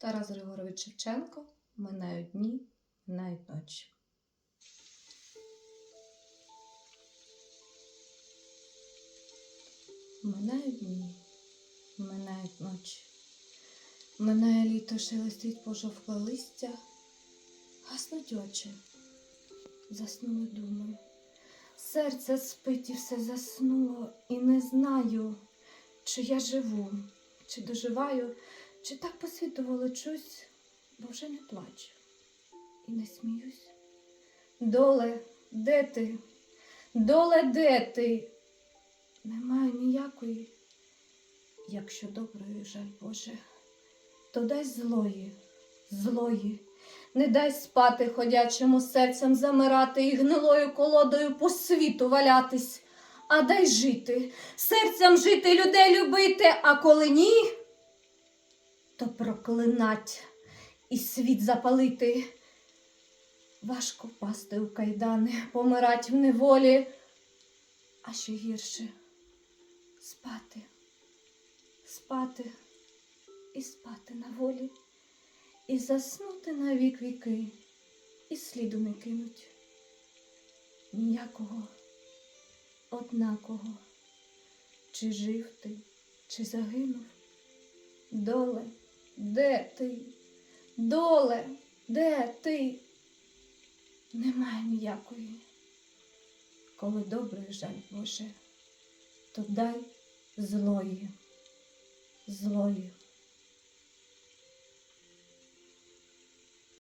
Тарас Григорович Шевченко минають дні, минають ночі. Минають дні, минають ночі. Минає літо шелестить пожовкле листя, гаснуть очі, заснули думи. Серце спить і все заснуло, і не знаю, чи я живу, чи доживаю, чи так по світу волочусь, бо вже не плачу і не сміюсь. Доле, де ти? Доле, де ти? Немає ніякої, якщо доброї жаль Боже, то дай злої, злої, не дай спати ходячому серцем замирати і гнилою колодою по світу валятись, а дай жити, серцем жити, людей любити, а коли ні, то проклинать і світ запалити. Важко впасти у кайдани, помирать в неволі, а ще гірше спати, спати і спати на волі, і заснути на вік віки, і сліду не кинуть. Ніякого, однакого, чи жив ти, чи загинув. Доле, де ти? Доле, де ти? Немає ніякої. Коли добрий жаль Боже, то дай злої, злої.